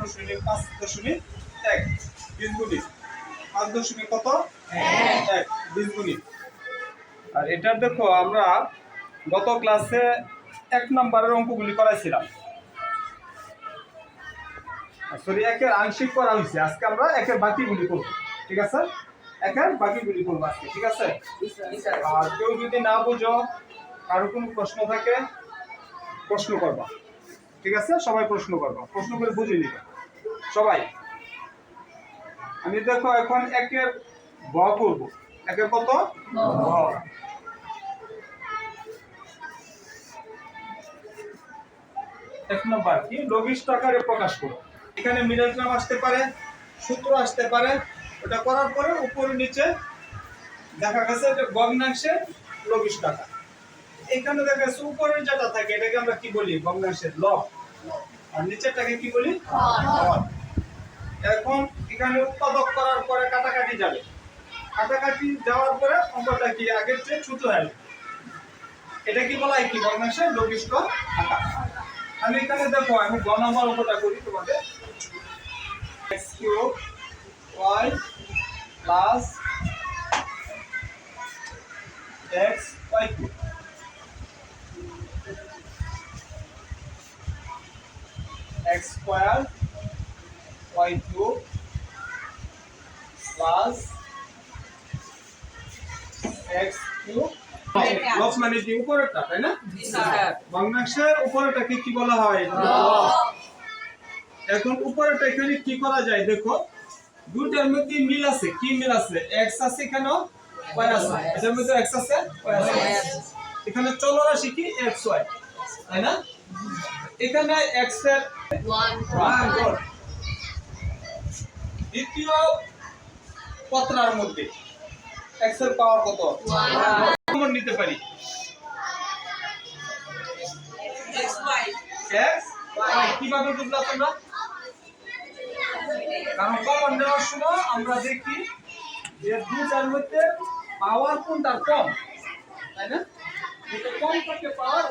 দশমিক পাঁচ দশমিক এক, বীজগুণিত। পাঁচ দশমিক কত? এক, বীজগুণিত। আর এটা দেখো, আমরা গত ক্লাসে এক নম্বরের অঙ্কগুলি করাইছিলাম। সরি একের আংশিক করা হয়েছে আজকে আমরা একের বাকিগুলি করব, ঠিক আছে? একের বাকিগুলি করব আজকে, ঠিক আছে? আর কেউ যদি না বুঝো, কারও কোনো প্রশ্ন থাকে, প্রশ্ন করবা। ঠিক আছে? সবাই প্রশ্ন করবা প্রশ্ন করে বুঝে নিবে। সবাই। আমি দেখো এখন একের ব করব। একের কত? এক নম্বর কি? লঘিষ্ঠ আকারে প্রকাশ করো। এখানে মিডল টার্ম আসতে পারে, সূত্র আসতে পারে। ওটা করার পরে উপরে নিচে দেখা গেছে যে ভগ্নাংশে লঘিষ্ঠ আকার। এখানে দেখা যাচ্ছে উপরের যেটা থাকে, এটাকে আমরা কি বলি? ভগ্নাংশের লব। আর নিচেরটাকে কি বলি? এখন এখানে উৎপাদক করার পরে কাটাকাটি যাবে। কাটাকাটি যাওয়ার পরে অঙ্কটা কি? আগের চেয়ে ছোট যাবে। এটা কি বলা হয় কি? ভগ্নাংশের আকার। আমি এখানে দেখো, আমি গ নম্বর অঙ্কটা করি cube Y plus X Y cube x square y cube plus x cube. লব মানে কি উপরেরটা তাই না? ভগ্নাংশের উপরেরটাকে কি বলা হয়। এখন উপরেরটা এখানে কি করা যায় দেখো? দুইটার মধ্যে মিল আছে? কি মিল আছে? x আছে এখানে y আছে। এটার মধ্যে x আছে। Y আছে। এখানে চলরাশি কি? x y তাই না? এখানে. দ্বিতীয় পত্রার মধ্যে এর পাওয়ার কত? নিতে পারি। কীভাবে বুঝলা তোমরা? কারণ কমন নেওয়ার সময় আমরা দেখি যে দুটার মধ্যে পাওয়ার কোনটা কম? তাই না? কম থাকে পাওয়ার